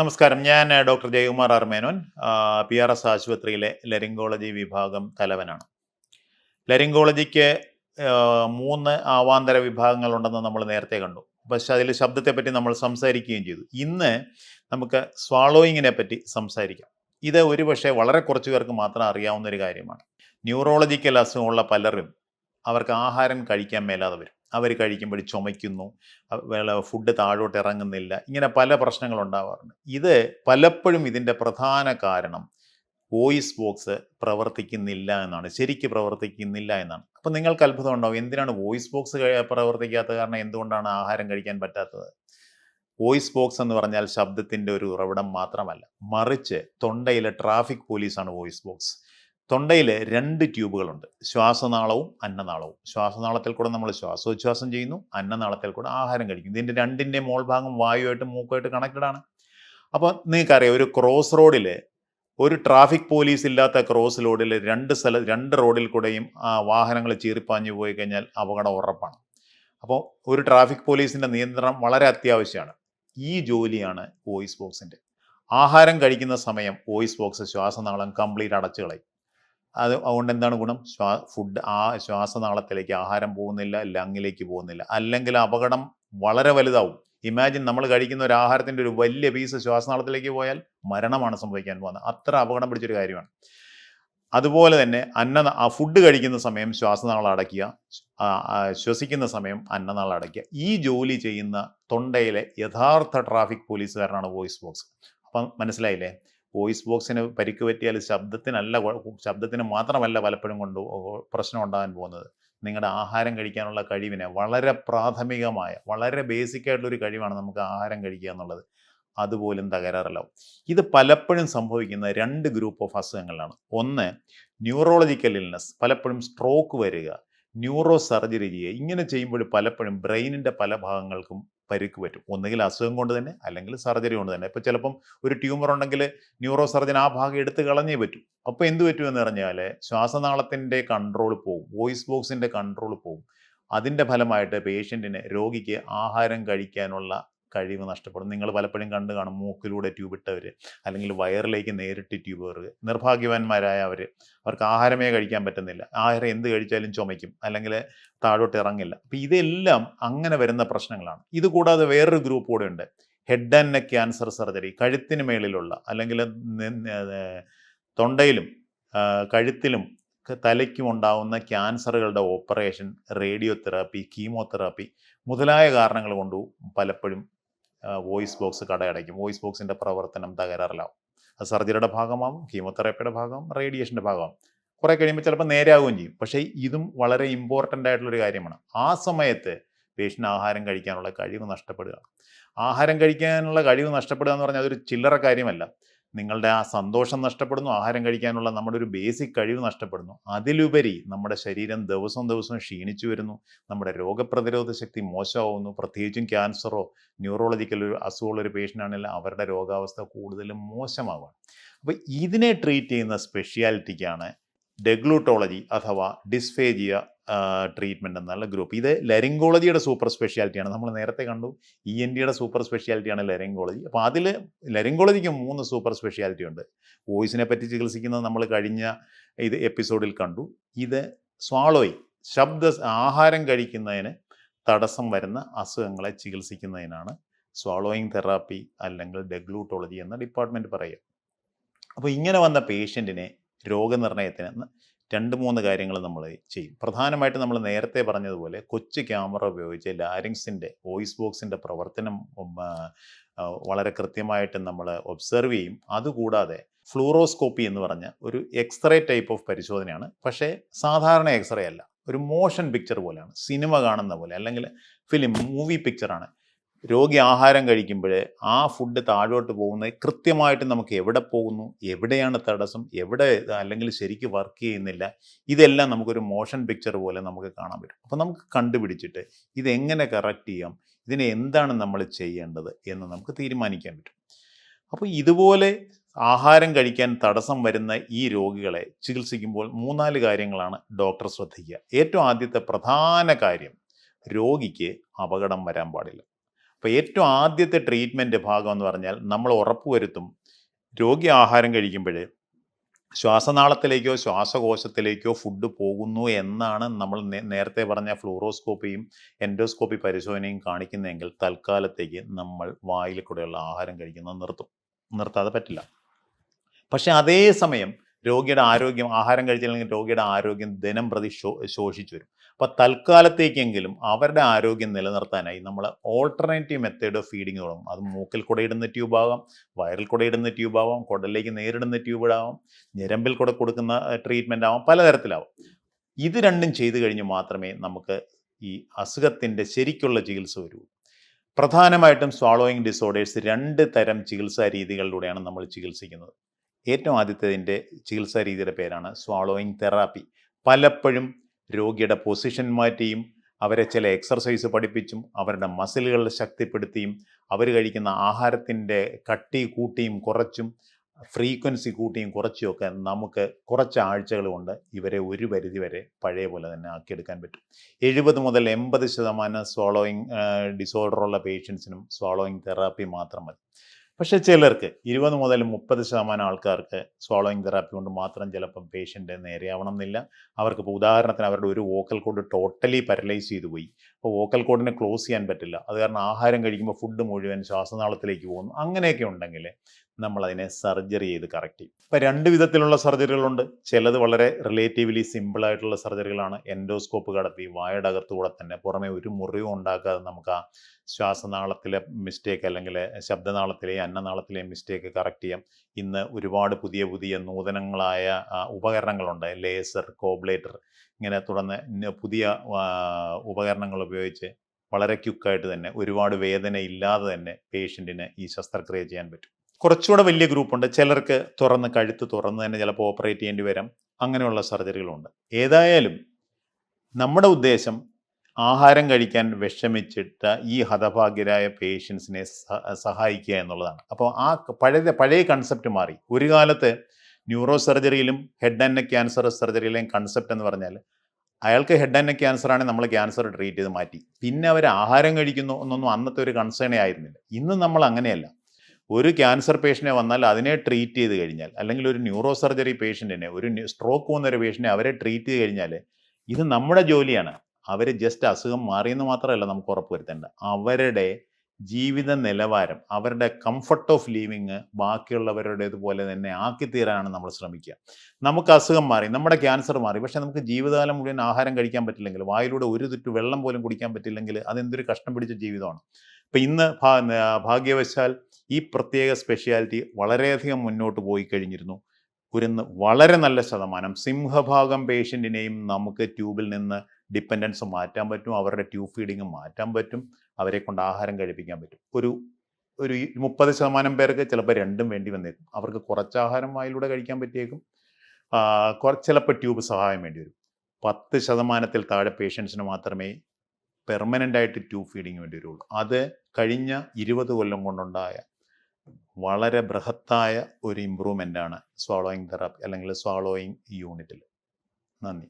നമസ്കാരം. ഞാൻ doctor Jayakumar R. Menon. P R S ആശുപത്രിയിലെ ലരിങ്കോളജി വിഭാഗം തലവനാണ്. ലരിങ്കോളജിക്ക് മൂന്ന് ആവാന്തര വിഭാഗങ്ങളുണ്ടെന്ന് നമ്മൾ നേരത്തെ കണ്ടു. പക്ഷെ അതിൽ ശബ്ദത്തെപ്പറ്റി നമ്മൾ സംസാരിക്കുകയും ചെയ്തു. ഇന്ന് നമുക്ക് സ്വാളോയിങ്ങിനെ പറ്റി സംസാരിക്കാം. ഇത് ഒരുപക്ഷെ വളരെ കുറച്ച് പേർക്ക് മാത്രം അറിയാവുന്ന ഒരു കാര്യമാണ്. ന്യൂറോളജിക്കൽ അസുഖമുള്ള പലരും അവർക്ക് ആഹാരം കഴിക്കാൻ മേലാതെ വരും. അവർ കഴിക്കുമ്പോൾ ചുമയ്ക്കുന്നു ഫുഡ് താഴോട്ട് ഇറങ്ങുന്നില്ല ഇങ്ങനെ പല പ്രശ്നങ്ങളുണ്ടാവാറുണ്ട്. ഇത് പലപ്പോഴും ഇതിന്റെ പ്രധാന കാരണം വോയിസ് ബോക്സ് പ്രവർത്തിക്കുന്നില്ല എന്നാണ് ശരിക്ക് പ്രവർത്തിക്കുന്നില്ല എന്നാണ്. അപ്പം നിങ്ങൾക്ക് അത്ഭുതം ഉണ്ടാവും എന്തിനാണ് വോയിസ് ബോക്സ് പ്രവർത്തിക്കാത്ത കാരണം എന്തുകൊണ്ടാണ് ആഹാരം കഴിക്കാൻ പറ്റാത്തത്? വോയിസ് ബോക്സ് എന്ന് പറഞ്ഞാൽ ശബ്ദത്തിന്റെ ഒരു ഉറവിടം മാത്രമല്ല മറിച്ച് തൊണ്ടയിലെ ട്രാഫിക് പോലീസാണ് വോയിസ് ബോക്സ്. തൊണ്ടയിൽ രണ്ട് ട്യൂബുകളുണ്ട്. ശ്വാസനാളവും അന്നനാളവും. ശ്വാസനാളത്തിൽ കൂടെ നമ്മൾ ശ്വാസോച്ഛ്വാസം ചെയ്യുന്നു അന്നനാളത്തിൽ കൂടെ ആഹാരം കഴിക്കുന്നു. ഇതിന്റെ രണ്ടിന്റെ മോൾ ഭാഗം വായുമായിട്ട് മൂക്കുമായിട്ട് കണക്റ്റഡ് ആണ്. അപ്പോൾ നിങ്ങൾക്കറിയാം ഒരു ക്രോസ് റോഡിൽ ഒരു ട്രാഫിക് പോലീസ് ഇല്ലാത്ത ക്രോസ് റോഡിൽ രണ്ട് സ്ഥല രണ്ട് റോഡിൽ കൂടെയും ആ വാഹനങ്ങൾ ചീറിപ്പാഞ്ഞു പോയി കഴിഞ്ഞാൽ അപകടം ഉറപ്പാണ്. അപ്പോൾ ഒരു ട്രാഫിക് പോലീസിന്റെ നിയന്ത്രണം വളരെ അത്യാവശ്യമാണ്. ഈ ജോലിയാണ് വോയിസ് ബോക്സിന്റെ ആഹാരം കഴിക്കുന്ന സമയം വോയിസ് ബോക്സ് ശ്വാസനാളം കംപ്ലീറ്റ് അടച്ചു കളയും അത് അതുകൊണ്ട് എന്താണ് ഗുണം? ശ്വാ ഫുഡ് ആ ശ്വാസനാളത്തിലേക്ക് ആഹാരം പോകുന്നില്ല ലങ്ങിലേക്ക് പോകുന്നില്ല. അല്ലെങ്കിൽ അപകടം വളരെ വലുതാവും. ഇമാജിൻ നമ്മൾ കഴിക്കുന്ന ഒരു ആഹാരത്തിന്റെ ഒരു വലിയ പീസ് ശ്വാസനാളത്തിലേക്ക് പോയാൽ മരണമാണ് സംഭവിക്കാൻ പോകുന്നത്. അത്ര അപകടം പിടിച്ചൊരു കാര്യമാണ്. അതുപോലെ തന്നെ അന്ന ആ ഫുഡ് കഴിക്കുന്ന സമയം ശ്വാസനാളം അടയ്ക്കുക ശ്വസിക്കുന്ന സമയം അന്നനാളം അടയ്ക്കുക. ഈ ജോലി ചെയ്യുന്ന തൊണ്ടയിലെ യഥാർത്ഥ ട്രാഫിക് പോലീസുകാരനാണ് വോയിസ് ബോക്സ് അപ്പം മനസ്സിലായില്ലേ? വോയിസ് ബോക്സിന് പരിക്ക് പറ്റിയാൽ ശബ്ദത്തിനല്ല ശബ്ദത്തിന് മാത്രമല്ല പലപ്പോഴും കൊണ്ട് പ്രശ്നം ഉണ്ടാകാൻ പോകുന്നത്. നിങ്ങളുടെ ആഹാരം കഴിക്കാനുള്ള കഴിവിനെ വളരെ പ്രാഥമികമായ വളരെ ബേസിക് ആയിട്ടുള്ള ഒരു കഴിവാണ് നമുക്ക് ആഹാരം കഴിക്കുക എന്നുള്ളത്. അതുപോലും തകരാറിലാവും. ഇത് പലപ്പോഴും സംഭവിക്കുന്ന രണ്ട് ഗ്രൂപ്പ് ഓഫ് അസുഖങ്ങളാണ് ഒന്ന് ന്യൂറോളജിക്കൽ ഇൽനെസ് പലപ്പോഴും സ്ട്രോക്ക് വരിക. ന്യൂറോ സർജറി ചെയ്യുക. ഇങ്ങനെ ചെയ്യുമ്പോൾ പലപ്പോഴും ബ്രെയിനിന്റെ പല ഭാഗങ്ങൾക്കും പരിക്ക് പറ്റും. ഒന്നുകിൽ അസുഖം കൊണ്ട് തന്നെ അല്ലെങ്കിൽ സർജറി കൊണ്ട് തന്നെ. ഇപ്പോൾ ചിലപ്പം ഒരു ട്യൂമർ ഉണ്ടെങ്കിൽ ന്യൂറോ സർജൻ ആ ഭാഗം എടുത്ത് കളഞ്ഞേ പറ്റും. അപ്പോൾ എന്ത് പറ്റുമെന്ന് പറഞ്ഞാൽ ശ്വാസനാളത്തിന്റെ കൺട്രോൾ പോകും. വോയിസ് ബോക്സിന്റെ കൺട്രോൾ പോകും. അതിന്റെ ഫലമായിട്ട് പേഷ്യന്റിന് രോഗിക്ക് ആഹാരം കഴിക്കാനുള്ള കഴിവ് നഷ്ടപ്പെടും. നിങ്ങൾ പലപ്പോഴും കണ്ടു കാണും മൂക്കിലൂടെ ട്യൂബ് ഇട്ടവർ അല്ലെങ്കിൽ വയറിലേക്ക് നേരിട്ട് ട്യൂബ് കയറുക നിർഭാഗ്യവാന്മാരായ അവർ അവർക്ക് ആഹാരമേ കഴിക്കാൻ പറ്റുന്നില്ല. ആഹാരം എന്ത് കഴിച്ചാലും ചുമയ്ക്കും. അല്ലെങ്കിൽ താഴോട്ട് ഇറങ്ങില്ല. അപ്പം ഇതെല്ലാം അങ്ങനെ വരുന്ന പ്രശ്നങ്ങളാണ്. ഇത് കൂടാതെ വേറൊരു ഗ്രൂപ്പ് കൂടെ ഉണ്ട്. Head and neck cancer surgery കഴുത്തിന് മേളിലുള്ള അല്ലെങ്കിൽ തൊണ്ടയിലും കഴുത്തിലും തലയ്ക്കും ഉണ്ടാവുന്ന ക്യാൻസറുകളുടെ ഓപ്പറേഷൻ റേഡിയോ തെറാപ്പി കീമോതെറാപ്പി മുതലായ കാരണങ്ങൾ കൊണ്ട് പലപ്പോഴും വോയിസ് ബോക്സ് കടയടയ്ക്കും. വോയിസ് ബോക്സിന്റെ പ്രവർത്തനം തകരാറിലാവും. അത് സർജറിയുടെ ഭാഗമാവും കീമോതെറാപ്പിയുടെ ഭാഗമാവും റേഡിയേഷന്റെ ഭാഗമാവും. കുറേ കഴിയുമ്പോൾ ചിലപ്പോൾ നേരെയാവുകയും ചെയ്യും. പക്ഷേ ഇതും വളരെ ഇമ്പോർട്ടന്റ് ആയിട്ടുള്ളൊരു കാര്യമാണ്. ആ സമയത്ത് പേഷ്യന്റ് ആഹാരം കഴിക്കാനുള്ള കഴിവ് നഷ്ടപ്പെടുക. ആഹാരം കഴിക്കാനുള്ള കഴിവ് നഷ്ടപ്പെടുക എന്ന് പറഞ്ഞാൽ അതൊരു ചില്ലറ കാര്യമല്ല. നിങ്ങളുടെ ആ സന്തോഷം നഷ്ടപ്പെടുന്നു ആഹാരം കഴിക്കാനുള്ള നമ്മുടെ ഒരു ബേസിക് കഴിവ് നഷ്ടപ്പെടുന്നു. അതിലുപരി നമ്മുടെ ശരീരം ദിവസം ദിവസം ക്ഷീണിച്ചു വരുന്നു നമ്മുടെ രോഗപ്രതിരോധ ശക്തി മോശമാവുന്നു പ്രത്യേകിച്ചും ക്യാൻസറോ ന്യൂറോളജിക്കൽ ഒരു അസുഖമുള്ള ഒരു പേഷ്യന്റ് ആണെങ്കിൽ അവരുടെ രോഗാവസ്ഥ കൂടുതലും മോശമാവുകയാണ്. അപ്പോൾ ഇതിനെ ട്രീറ്റ് ചെയ്യുന്ന സ്പെഷ്യാലിറ്റിക്കാണ് ഡെഗ്ലൂട്ടോളജി അഥവാ ഡിസ്ഫേജിയ ട്രീറ്റ്മെന്റ് എന്നുള്ള ഗ്രൂപ്പ് ഇത് ലരിങ്കോളജിയുടെ സൂപ്പർ സ്പെഷ്യാലിറ്റിയാണ് നമ്മൾ നേരത്തെ കണ്ടു ഇ എൻ ഡിയുടെ സൂപ്പർ സ്പെഷ്യാലിറ്റിയാണ് ലരിങ്കോളജി അപ്പോൾ അതിൽ ലരിങ്കോളജിക്ക് മൂന്ന് സൂപ്പർ സ്പെഷ്യാലിറ്റി ഉണ്ട്. വോയിസിനെ പറ്റി ചികിത്സിക്കുന്നത് നമ്മൾ കഴിഞ്ഞ ഇത് എപ്പിസോഡിൽ കണ്ടു. ഇത് സ്വാളോയി ശബ്ദ ആഹാരം കഴിക്കുന്നതിന് തടസ്സം വരുന്ന അസുഖങ്ങളെ ചികിത്സിക്കുന്നതിനാണ് സ്വാളോയിങ് തെറാപ്പി അല്ലെങ്കിൽ ഡെഗ്ലൂട്ടോളജി എന്ന ഡിപ്പാർട്ട്മെന്റ് പറയുക. അപ്പോൾ ഇങ്ങനെ വന്ന പേഷ്യന്റിനെ രോഗനിർണയത്തിന് രണ്ട് മൂന്ന് കാര്യങ്ങൾ നമ്മൾ ചെയ്യും. പ്രധാനമായിട്ട് നമ്മൾ നേരത്തെ പറഞ്ഞതുപോലെ കൊച്ചു ക്യാമറ ഉപയോഗിച്ച് ലാരിങ്സിന്റെ വോയിസ് ബോക്സിന്റെ പ്രവർത്തനം വളരെ കൃത്യമായിട്ട് നമ്മൾ ഒബ്സർവ് ചെയ്യും. അതുകൂടാതെ ഫ്ലൂറോസ്കോപ്പി എന്ന് പറഞ്ഞ ഒരു എക്സ്റേ ടൈപ്പ് ഓഫ് പരിശോധനയാണ്. പക്ഷേ സാധാരണ എക്സ്റേ അല്ല. ഒരു മോഷൻ പിക്ചർ പോലെയാണ്. സിനിമ കാണുന്ന പോലെ അല്ലെങ്കിൽ ഫിലിം മൂവി പിക്ചറാണ്. രോഗി ആഹാരം കഴിക്കുമ്പോൾ ആ ഫുഡ് താഴോട്ട് പോകുന്നത് കൃത്യമായിട്ട് നമുക്ക് എവിടെ പോകുന്നു എവിടെയാണ് തടസ്സം എവിടെ അല്ലെങ്കിൽ ശരിക്ക് വർക്ക് ചെയ്യുന്നില്ല ഇതെല്ലാം നമുക്കൊരു മോഷൻ പിക്ചർ പോലെ നമുക്ക് കാണാൻ പറ്റും. അപ്പോൾ നമുക്ക് കണ്ടുപിടിച്ചിട്ട് ഇതെങ്ങനെ കറക്റ്റ് ചെയ്യാം ഇതിനെ എന്താണ് നമ്മൾ ചെയ്യേണ്ടത് എന്ന് നമുക്ക് തീരുമാനിക്കാൻ പറ്റും. അപ്പോൾ ഇതുപോലെ ആഹാരം കഴിക്കാൻ തടസ്സം വരുന്ന ഈ രോഗികളെ ചികിത്സിക്കുമ്പോൾ മൂന്നാൽ കാര്യങ്ങളാണ് ഡോക്ടർ ശ്രദ്ധിക്കുക. ഏറ്റവും ആദ്യത്തെ പ്രധാന കാര്യം രോഗിക്ക് അപകടം വരാൻ പാടില്ല. അപ്പോൾ ഏറ്റവും ആദ്യത്തെ ട്രീറ്റ്മെന്റ് ഭാഗം എന്ന് പറഞ്ഞാൽ നമ്മൾ ഉറപ്പുവരുത്തും. രോഗി ആഹാരം കഴിക്കുമ്പോൾ ശ്വാസനാളത്തിലേക്കോ ശ്വാസകോശത്തിലേക്കോ ഫുഡ് പോകുന്നു എന്നാണ് നമ്മൾ നേരത്തെ പറഞ്ഞ ഫ്ലൂറോസ്കോപ്പിയും എൻഡോസ്കോപ്പി പരിശോധനയും കാണിക്കുന്നതെങ്കിൽ തൽക്കാലത്തേക്ക് നമ്മൾ വായിൽ കൂടെയുള്ള ആഹാരം കഴിക്കുന്നത് നിർത്തും. നിർത്താതെ പറ്റില്ല. പക്ഷേ അതേസമയം രോഗിയുടെ ആരോഗ്യം ആഹാരം കഴിച്ചില്ലെങ്കിൽ രോഗിയുടെ ആരോഗ്യം ദിനം പ്രതി ശോഷിച്ചു വരും. അപ്പോൾ തൽക്കാലത്തേക്കെങ്കിലും അവരുടെ ആരോഗ്യം നിലനിർത്താനായി നമ്മൾ ഓൾട്ടർനേറ്റീവ് മെത്തേഡ് ഓഫ് ഫീഡിങ് തുടങ്ങും. അത് മൂക്കിൽ കൂടെ ഇടുന്ന ട്യൂബ് ആവാം വയറിൽ കൂടെ ഇടുന്ന ട്യൂബ് ആവാം കുടലിലേക്ക് നേരിടുന്ന ട്യൂബ് ആവാം ഞരമ്പിൽ കൂടെ കൊടുക്കുന്ന ട്രീറ്റ്മെന്റ് ആവാം പലതരത്തിലാവാം. ഇത് രണ്ടും ചെയ്തു കഴിഞ്ഞ് മാത്രമേ നമുക്ക് ഈ അസുഖത്തിന്റെ ശരിക്കുള്ള ചികിത്സ വരൂ. പ്രധാനമായിട്ടും സ്വാളോയിങ് ഡിസോർഡേഴ്സ് രണ്ട് തരം ചികിത്സാ രീതികളിലൂടെയാണ് നമ്മൾ ചികിത്സിക്കുന്നത്. ഏറ്റവും ആദ്യത്തെ ചികിത്സാ രീതിയുടെ പേരാണ് സ്വാളോയിങ് തെറാപ്പി പലപ്പോഴും രോഗിയുടെ പൊസിഷൻ മാറ്റിയും അവരെ ചില എക്സർസൈസ് പഠിപ്പിച്ചും അവരുടെ മസിലുകൾ ശക്തിപ്പെടുത്തിയും അവർ കഴിക്കുന്ന ആഹാരത്തിന്റെ കട്ടി കൂട്ടിയും കുറച്ചും ഫ്രീക്വൻസി കൂട്ടിയും കുറച്ചുമൊക്കെ നമുക്ക് കുറച്ച് ആഴ്ചകൾ കൊണ്ട് ഇവരെ ഒരു പരിധി വരെ പഴയ പോലെ തന്നെ ആക്കിയെടുക്കാൻ പറ്റും. എഴുപത് മുതൽ എൺപത് ശതമാനം സ്വാളോയിങ് ഡിസോർഡറുള്ള പേഷ്യൻസിനും സ്വാളോയിങ് തെറാപ്പി മാത്രം മതി. പക്ഷേ ചിലർക്ക് ഇരുപത് മുതൽ മുപ്പത് ശതമാനം ആൾക്കാർക്ക് സ്വാളോയിങ് തെറാപ്പി കൊണ്ട് മാത്രം ചിലപ്പം പേഷ്യന്റ് നേരെയാവണം എന്നില്ല. അവർക്ക് ഇപ്പോൾ ഉദാഹരണത്തിന് അവരുടെ ഒരു വോക്കൽ കൊണ്ട് ടോട്ടലി പാരലൈസ് ചെയ്തു പോയി. അപ്പോൾ വോക്കൽ കോഡിനെ ക്ലോസ് ചെയ്യാൻ പറ്റില്ല. അത് കാരണം ആഹാരം കഴിക്കുമ്പോൾ ഫുഡ് മുഴുവൻ ശ്വാസനാളത്തിലേക്ക് പോകുന്നു. അങ്ങനെയൊക്കെ ഉണ്ടെങ്കിൽ നമ്മൾ അതിനെ സർജറി ചെയ്ത് കറക്റ്റ് ചെയ്യും. ഇപ്പം രണ്ട് വിധത്തിലുള്ള സർജറികളുണ്ട് ചിലത് വളരെ റിലേറ്റീവ്ലി സിമ്പിളായിട്ടുള്ള സർജറികളാണ്. എൻഡോസ്കോപ്പ് കടത്തി വായുടെ അകത്തുകൂടെ തന്നെ പുറമെ ഒരു മുറിവും ഉണ്ടാക്കാതെ നമുക്ക് ആ ശ്വാസനാളത്തിലെ മിസ്റ്റേക്ക് അല്ലെങ്കിൽ ശബ്ദനാളത്തിലെയും അന്നനാളത്തിലെയും മിസ്റ്റേക്ക് കറക്റ്റ് ചെയ്യാം. ഇന്ന് ഒരുപാട് പുതിയ പുതിയ നൂതനങ്ങളായ ഉപകരണങ്ങളുണ്ട്. ലേസർ കോബ്ലേറ്റർ ഇങ്ങനെ തുടർന്ന് പുതിയ ഉപകരണങ്ങൾ ഉപയോഗിച്ച് വളരെ ക്യുക്കായിട്ട് തന്നെ ഒരുപാട് വേദന ഇല്ലാതെ തന്നെ പേഷ്യന്റിന് ഈ ശസ്ത്രക്രിയ ചെയ്യാൻ പറ്റും. കുറച്ചുകൂടെ വലിയ ഗ്രൂപ്പുണ്ട്. ചിലർക്ക് തുറന്ന് കഴുത്ത് തുറന്ന് തന്നെ ചിലപ്പോൾ ഓപ്പറേറ്റ് ചെയ്യേണ്ടി വരാം. അങ്ങനെയുള്ള സർജറികളുണ്ട്. ഏതായാലും നമ്മുടെ ഉദ്ദേശം ആഹാരം കഴിക്കാൻ വിഷമിച്ചിട്ട് ഈ ഹതഭാഗ്യരായ പേഷ്യൻസിനെ സഹായിക്കുക എന്നുള്ളതാണ്. അപ്പോൾ ആ പഴയ പഴയ കൺസെപ്റ്റ് മാറി. ഒരു കാലത്ത് ന്യൂറോ സർജറിയിലും ഹെഡ് ആൻഡ് നെക്ക് ക്യാൻസർ സർജറിയിലെയും കൺസെപ്റ്റ് എന്ന് പറഞ്ഞാൽ അയാൾക്ക് ഹെഡ് ആൻഡ് നെക്ക് ക്യാൻസർ ആണെങ്കിൽ നമ്മൾ ക്യാൻസർ ട്രീറ്റ് ചെയ്ത് മാറ്റി. പിന്നെ അവർ ആഹാരം കഴിക്കുന്നു എന്നൊന്നും അന്നത്തെ ഒരു കൺസേണേ ആയിരുന്നില്ല. ഇന്ന് നമ്മൾ അങ്ങനെയല്ല. ഒരു ക്യാൻസർ പേഷ്യനെ വന്നാൽ അതിനെ ട്രീറ്റ് ചെയ്ത് കഴിഞ്ഞാൽ അല്ലെങ്കിൽ ഒരു ന്യൂറോ സർജറി പേഷ്യന്റിനെ ഒരു സ്ട്രോക്ക് വന്ന ഒരു പേഷ്യനെ അവരെ ട്രീറ്റ് ചെയ്ത് കഴിഞ്ഞാൽ ഇത് നമ്മുടെ ജോലിയാണ്. അവർ ജസ്റ്റ് അസുഖം മാറിയെന്ന് മാത്രമല്ല നമുക്ക് ഉറപ്പ് വരുത്തേണ്ട അവരുടെ ജീവിത നിലവാരം അവരുടെ കംഫർട്ട് ഓഫ് ലിവിങ് ബാക്കിയുള്ളവരുടേതുപോലെ തന്നെ ആക്കി തീരാനാണ് നമ്മൾ ശ്രമിക്കുക. നമുക്ക് അസുഖം മാറി നമ്മുടെ ക്യാൻസർ മാറി പക്ഷേ നമുക്ക് ജീവിതകാലം മുഴുവൻ ആഹാരം കഴിക്കാൻ പറ്റില്ലെങ്കിൽ വായിലൂടെ ഒരു തുറ്റു വെള്ളം പോലും കുടിക്കാൻ പറ്റില്ലെങ്കിൽ അതെന്തൊരു കഷ്ടം പിടിച്ച ജീവിതമാണ്. ഇപ്പം ഇന്ന് ഭാഗ്യവശാൽ ഈ പ്രത്യേക സ്പെഷ്യാലിറ്റി വളരെയധികം മുന്നോട്ട് പോയി കഴിഞ്ഞിരുന്നു. ഒരു വളരെ നല്ല ശതമാനം സിംഹഭാഗം പേഷ്യന്റിനെയും നമുക്ക് ട്യൂബിൽ നിന്ന് ഡിപ്പെൻഡൻസ് മാറ്റാൻ പറ്റും അവരുടെ ട്യൂബ് ഫീഡിങ് മാറ്റാൻ പറ്റും അവരെ കൊണ്ട് ആഹാരം കഴിപ്പിക്കാൻ പറ്റും. ഒരു ഒരു മുപ്പത് ശതമാനം പേർക്ക് ചിലപ്പോൾ രണ്ടും വേണ്ടി വന്നേക്കും. അവർക്ക് കുറച്ച് ആഹാരം വായിലൂടെ കഴിക്കാൻ പറ്റിയേക്കും. കുറച്ച് ചിലപ്പോൾ ട്യൂബ് സഹായം വേണ്ടി വരും. പത്ത് ശതമാനത്തിൽ താഴെ പേഷ്യൻസിന് മാത്രമേ പെർമനന്റ് ആയിട്ട് ട്യൂബ് ഫീഡിങ് വേണ്ടി വരുള്ളൂ. അത് കഴിഞ്ഞ ഇരുപത് കൊല്ലം കൊണ്ടുണ്ടായ വളരെ ബൃഹത്തായ ഒരു ഇമ്പ്രൂവ്മെന്റ് ആണ് സ്വാളോയിങ് തെറാപ്പി അല്ലെങ്കിൽ സ്വാളോയിങ് യൂണിറ്റിൽ നന്ദി.